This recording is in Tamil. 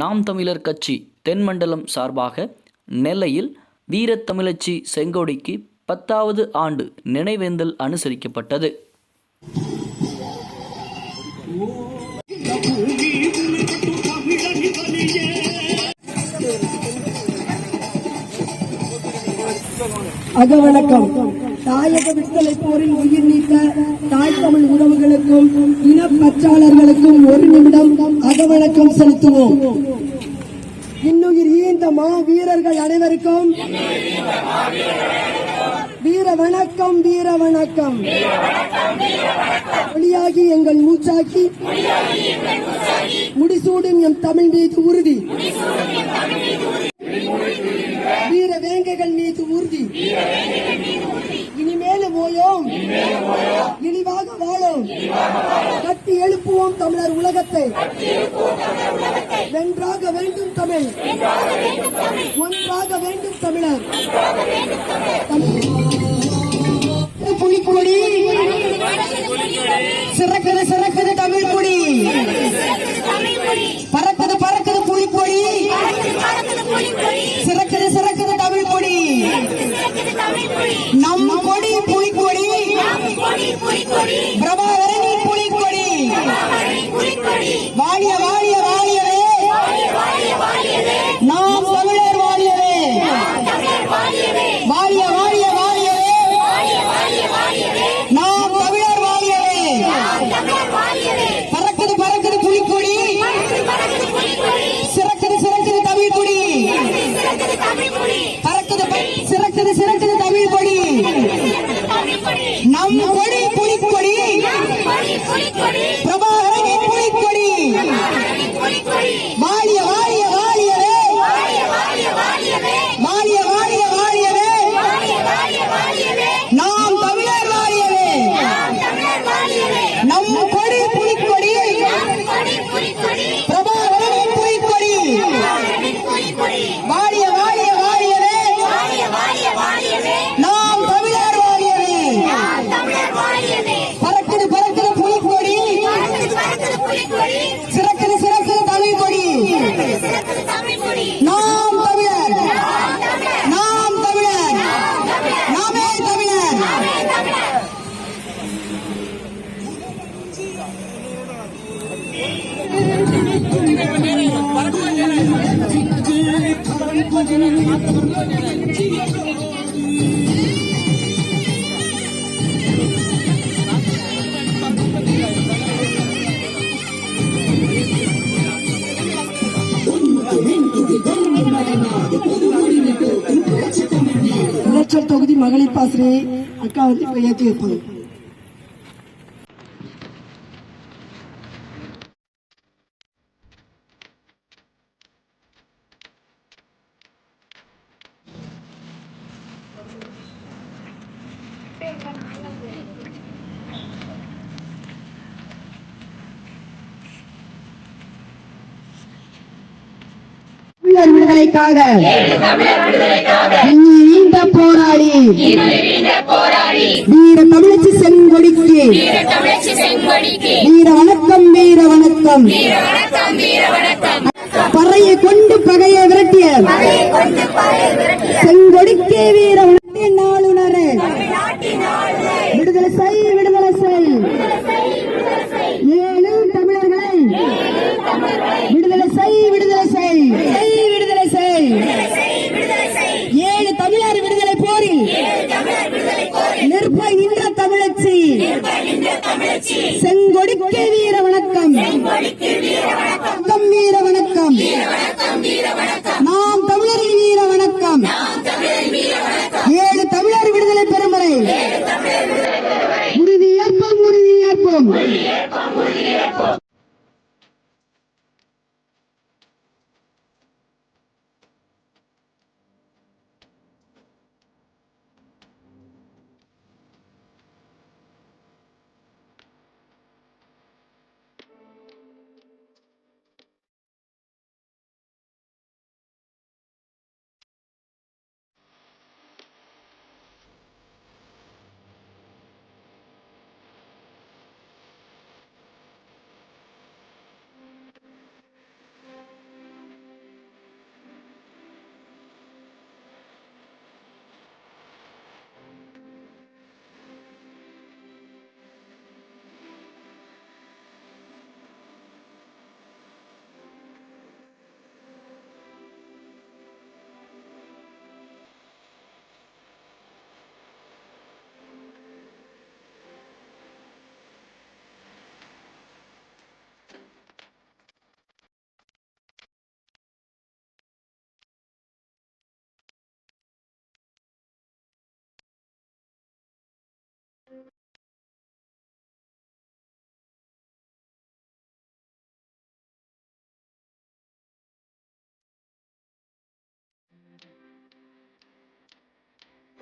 நாம் தமிழர் கட்சி தென்மண்டலம் சார்பாக நெல்லையில் வீரத்தமிழச்சி செங்கோடிக்கு பத்தாவது ஆண்டு நினைவேந்தல் அனுசரிக்கப்பட்டது. அகவணக்கம். தாயக விடுதலை போரில் உயிர் நீத்த தாய் தமிழ் உறவுகளுக்கும் இனப்பற்றாளர்களுக்கும் ஒரு நிமிடம் அகவணக்கம் செலுத்துவோம். இன்னுயிர் ஈந்த மா வீரர்கள் அனைவருக்கும் வீர வணக்கம் வீர வணக்கம். ஒளியாகி எங்கள் மூச்சாக்கி முடிசூடும் எம் தமிழ் மீது உறுதி வீர வேங்கைகள் மீது உறுதி இனிமேலும் ஓயோம் இழிவாக வாழோம் கட்டி எழுப்புவோம் தமிழர் உலகத்தை. வென்றாக வேண்டும் தமிழ். ஒன்றாக வேண்டும் தமிழர். வாழிய தொகுதி மகளிர் பாசறையை அக்கா வந்து இப்ப ஏற்றி வைப்பாங்க தமிழர் விடுதலைக்காக நீண்ட போராடி. வீர தமிழச்சி செங்கொடிக்கு தமிழச்சி செங்கொடிக்கு. வீர வணக்கம் வீர வணக்கம். செங்கொடிக்கு வீர வணக்கம். வீர வணக்கம். நாம் தமிழர் வீர வணக்கம். ஏழு தமிழர் விடுதலை பெருமறை உறுதியேற்போம் உறுதியேற்போம்